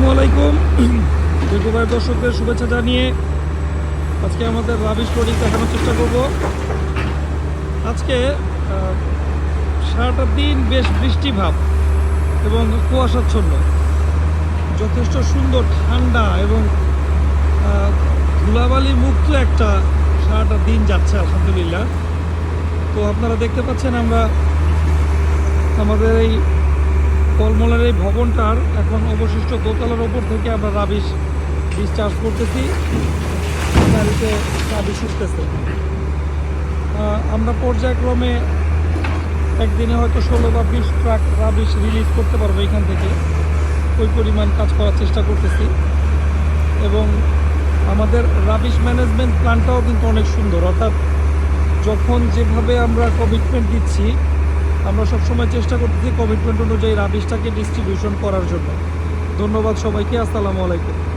আসসালামু আলাইকুম। দীর্ঘভাই দর্শকদের শুভেচ্ছা জানিয়ে আজকে আমাদের রাবিশ লোডিং দেখানোর চেষ্টা করব। আজকে সারাটা দিন বেশ বৃষ্টি ভাব এবং কুয়াশাচ্ছন্ন। যথেষ্ট সুন্দর ঠান্ডা এবং ধুলাবালি মুক্ত একটা সারাটা দিন যাচ্ছে, আলহামদুলিল্লাহ। তো আপনারা দেখতে পাচ্ছেন আমরা আমাদের এই কলমলের এই ভবনটার এখন অবশিষ্ট দোতলার ওপর থেকে আমরা রাবিশ ডিসচার্জ করতেছি। গাড়িতে রাবিশ উঠতেছে। আমরা পর্যায়ক্রমে একদিনে হয়তো ষোলো বা বিশ ট্রাক রাবিশ রিলিজ করতে পারব এখান থেকে। ওই পরিমাণ কাজ করার চেষ্টা করতেছি। এবং আমাদের রাবিশ ম্যানেজমেন্ট প্ল্যানটাও কিন্তু অনেক সুন্দর। অর্থাৎ যখন যেভাবে আমরা কমিটমেন্ট দিচ্ছি আমরা সবসময় চেষ্টা করতেছি কমিটমেন্ট অনুযায়ী রাবিশটাকে ডিস্ট্রিবিউশন করার জন্য। ধন্যবাদ সবাইকে আসসালামু আলাইকুম।